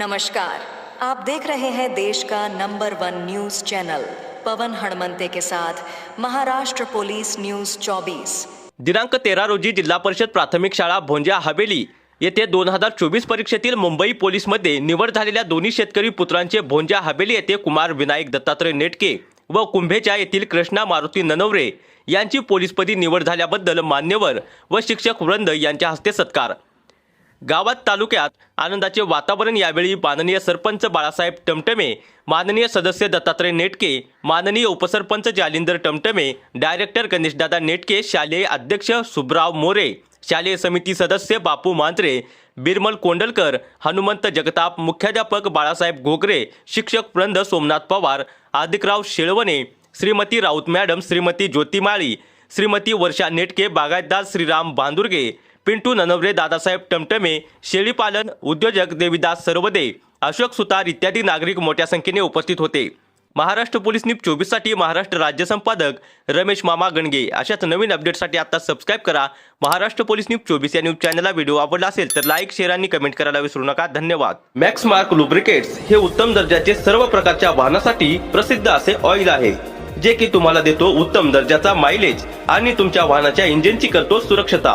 नमस्कार। आप देख रहे हैं देश का number one news channel Pawan Hanmante के साथ महाराष्ट्र पोलीस न्यूज 24 दिनांक तेरा रोजी जिल्हा परिषद प्राथमिक शाळा भोंजा हवेली येथे दोन हजार चोवीस परीक्षेतील मुंबई पोलीसमध्ये निवड झालेल्या दोन्ही शेतकरी पुत्रांचे भोंजा हवेली येथे कुमार विनायक दत्तात्रय नेटके व कुंभेच्या येथील कृष्णा मारुती ननवरे यांची पोलीसपदी निवड झाल्याबद्दल मान्यवर व शिक्षक वृंद यांच्या हस्ते सत्कार। गावात तालुक्यात आनंदाचे वातावरण यावेळी माननीय सरपंच बाळासाहेब टमटमे माननीय सदस्य दत्तात्रय नेटके माननीय उपसरपंच जालिंदर टमटमे डायरेक्टर गणेशदादा नेटके शालेय अध्यक्ष सुब्राव मोरे शालेय समिती सदस्य बापू मांत्रे बिरमल कोंडलकर हनुमंत जगताप मुख्याध्यापक बाळासाहेब घोगरे शिक्षक वृंद सोमनाथ पवार आदिकराव शेळवणे श्रीमती राऊत मॅडम श्रीमती ज्योती माळी श्रीमती वर्षा नेटके बागायतदार श्रीराम बांदुर्गे पिंटू ननवरे दादासाहेब टमटमे शेळीपालन उद्योजक देवीदास सर्वदे अशोक सुतार इत्यादी नागरिक मोठ्या संख्येने उपस्थित होते. महाराष्ट्र पोलीस न्यूज चोवीससाठी महाराष्ट्र राज्य संपादक रमेश मामा गणगे. अशाच नवीन अपडेटसाठी आता सबस्क्राईब करा. महाराष्ट्र पोलीस न्यूज चोवीस या न्यूज चॅनलला व्हिडिओ आवडला असेल तर लाईक शेअर आणि कमेंट करायला विसरू नका. धन्यवाद. मॅक्स मार्क लुब्रिकेट्स हे उत्तम दर्जाचे सर्व प्रकारच्या वाहनासाठी प्रसिद्ध असे ऑइल आहे जे की तुम्हाला देतो उत्तम दर्जाचा मायलेज आणि तुमच्या वाहनाच्या इंजिनची करतो सुरक्षता.